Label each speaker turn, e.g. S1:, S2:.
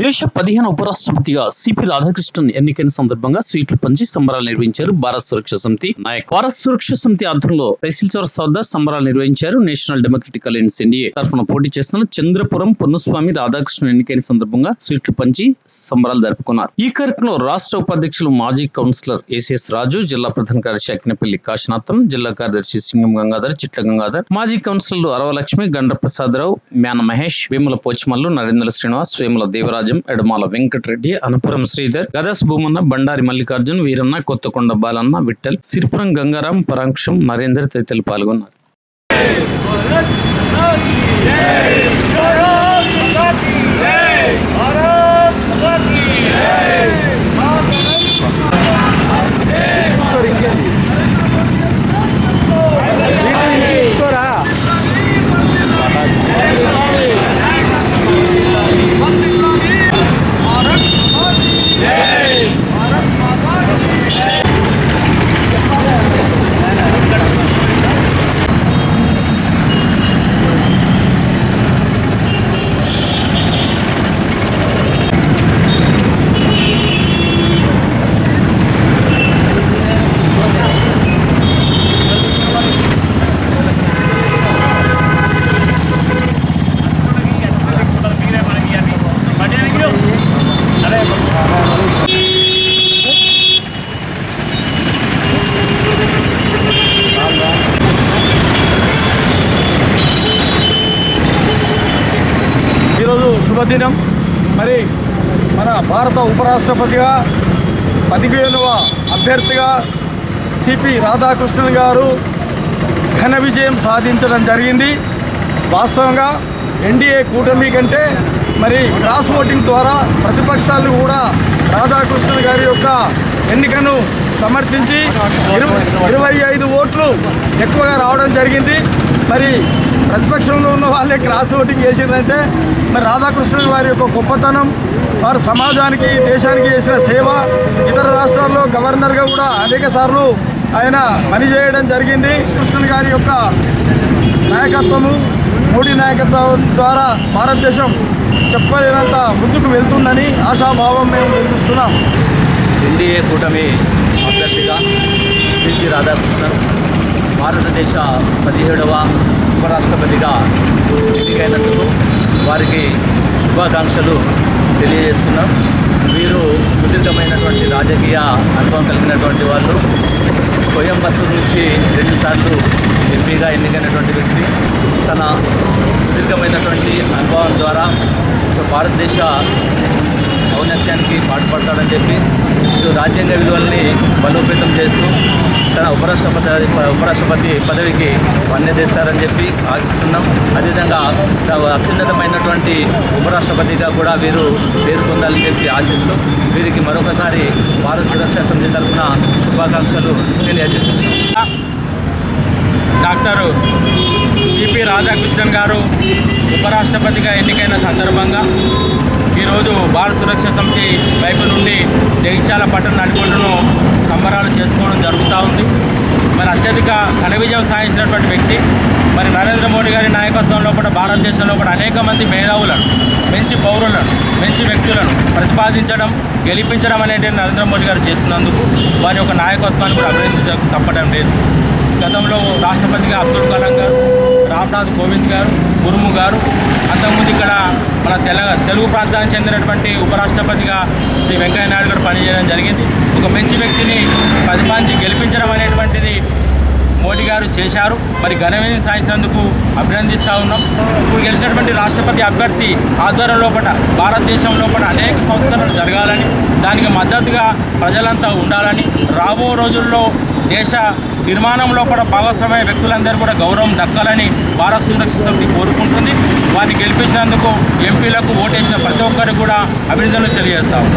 S1: దేశ పదిహేను ఉపరాష్ట్రపతిగా సిపి రాధాకృష్ణన్ ఎన్నికైన సందర్భంగా స్వీట్లు పంచి సంబరాలు నిర్వహించారు భారత సురక్ష సమితి నాయక్. భారత సురక్ష సమితి ఆధ్వర్యంలో తహసీల్ చౌరస్ వద్ద సంబరాలు నిర్వహించారు నేషనల్ డెమోక్రటిక్ అలయన్స్ ఎన్డీఏ తరఫున పోటీ చేస్తున్న చంద్రపురం పొన్నుస్వామి రాధాకృష్ణన్ ఎన్నికైన సందర్భంగా స్వీట్లు పంచి సంబరాలు జరుపుకున్నారు. ఈ కార్యక్రమంలో రాష్ట్ర ఉపాధ్యక్షులు మాజీ కౌన్సిలర్ ఏసీఎస్ రాజు జిల్లా ప్రధాన కార్యదర్శి అక్కినపల్లి కాశీనాథం జిల్లా కార్యదర్శి సింగం గంగాధర్ చిట్ల గంగాధర్ మాజీ కౌన్సిలర్లు అరవలక్ష్మి గండ్ర ప్రసాదరావు మ్యాన మహేష్ వేముల పోచమల్లు నరేంద్ర శ్రీనివాస్ వేముల దేవరాజ్ ఎడమాల వెంకటరెడ్డి అనపురం శ్రీధర్ గదస్ భూమన్న బండారి మల్లికార్జున్ వీరన్న కొత్తకొండ బాలన్న విఠల్ సిరిపురం గంగారాం పరాంక్షం నరేందర్ తదితరులు పాల్గొన్నారు.
S2: శుభదినం మరి మన భారత ఉపరాష్ట్రపతిగా పదిహేనవ అభ్యర్థిగా సిపి రాధాకృష్ణన్ గారు ఘన విజయం సాధించడం జరిగింది. వాస్తవంగా ఎన్డీఏ కూటమి కంటే మరి క్రాస్ ఓటింగ్ ద్వారా ప్రతిపక్షాలు కూడా రాధాకృష్ణన్ గారి యొక్క ఎన్నికను సమర్థించి ఇరవై ఇరవై ఐదు ఓట్లు ఎక్కువగా రావడం జరిగింది. మరి ప్రతిపక్షంలో ఉన్న వాళ్ళే క్రాస్ ఓటింగ్ చేసిందంటే మరి రాధాకృష్ణుడు వారి యొక్క గొప్పతనం వారు సమాజానికి దేశానికి చేసిన సేవ ఇతర రాష్ట్రాల్లో గవర్నర్గా కూడా అనేక సార్లు ఆయన పనిచేయడం జరిగింది. కృష్ణుడు గారి యొక్క నాయకత్వము మోడీ నాయకత్వం ద్వారా భారతదేశం చెప్పలేనంత ముందుకు వెళ్తుందని ఆశాభావం మేము నిర్మిస్తున్నాం
S3: ఎన్డీఏ కూటమి అభ్యర్థిగా సిపి రాధాకృష్ణన్ భారతదేశ పదిహేడవ ఉపరాష్ట్రపతిగా ఎన్నికైనందుకు వారికి శుభాకాంక్షలు తెలియజేస్తున్నాం. వీరు సుదీర్ఘమైనటువంటి రాజకీయ అనుభవం కలిగినటువంటి వాళ్ళు. కోయంబత్తూరు నుంచి రెండుసార్లు ఎంపీగా ఎన్నికైనటువంటి వ్యక్తి. తన సుదీర్ఘమైనటువంటి అనుభవం ద్వారా సో భారతదేశ ఔన్నత్యానికి పాటుపడతాడని చెప్పి రాజ్యాంగ విలువల్ని బలోపేతం చేస్తూ తన ఉపరాష్ట్రపతి ఉపరాష్ట్రపతి పదవికి వన్యదేస్తారని చెప్పి ఆశిస్తున్నాం. అదేవిధంగా అత్యున్నతమైనటువంటి ఉపరాష్ట్రపతిగా కూడా వీరు పేరు పొందాలని చెప్పి ఆశిస్తూ వీరికి మరొకసారి భారత సురక్షా సమితి తరఫున శుభాకాంక్షలు తెలియజేస్తున్నాం.
S4: డాక్టర్ సిపి రాధాకృష్ణన్ గారు ఉపరాష్ట్రపతిగా ఎన్నికైన సందర్భంగా ఈరోజు భారత సురక్ష సమితి వైపు నుండి జగిత్యాల పట్టణ నడిబొడ్డును సంబరాలు చేసుకోవడం జరుగుతూ ఉంది. మరి అత్యధిక ఘన విజయం సాధించినటువంటి వ్యక్తి మరి నరేంద్ర మోడీ గారి నాయకత్వంలో కూడా భారతదేశంలో కూడా అనేక మంది మేధావులను మంచి పౌరులను మంచి వ్యక్తులను ప్రతిపాదించడం గెలిపించడం అనేది నరేంద్ర మోడీ గారు చేస్తున్నందుకు వారి యొక్క నాయకత్వాన్ని కూడా అభినందించ తప్పడం లేదు. గతంలో రాష్ట్రపతిగా అబ్దుల్ కలాం గారు రామ్నాథ్ కోవింద్ గారు ముర్ము గారు అంతకుముందు ఇక్కడ మన తెల తెలుగు ప్రాంతానికి చెందినటువంటి ఉపరాష్ట్రపతిగా శ్రీ వెంకయ్య నాయుడు గారు పనిచేయడం జరిగింది. ఒక మంచి వ్యక్తిని ప్రతిపాదించి గెలిపించడం అనేటువంటిది మోడీ గారు చేశారు. మరి ఘనమైన సాధించినందుకు అభినందిస్తూ ఉన్నాం. ఇప్పుడు గెలిచినటువంటి రాష్ట్రపతి అభ్యర్థి ఆధ్వర్యం లోపల భారతదేశం లోపల అనేక సంస్కరణలు జరగాలని దానికి మద్దతుగా ప్రజలంతా ఉండాలని రాబో రోజుల్లో దేశ నిర్మాణంలో కూడా భాగస్వామ్య వ్యక్తులందరూ కూడా గౌరవం దక్కాలని భారత సురక్ష సమితి కోరుకుంటుంది. వారిని గెలిపించినందుకు ఎంపీలకు ఓటేసిన ప్రతి ఒక్కరికి కూడా అభినందనలు తెలియజేస్తాము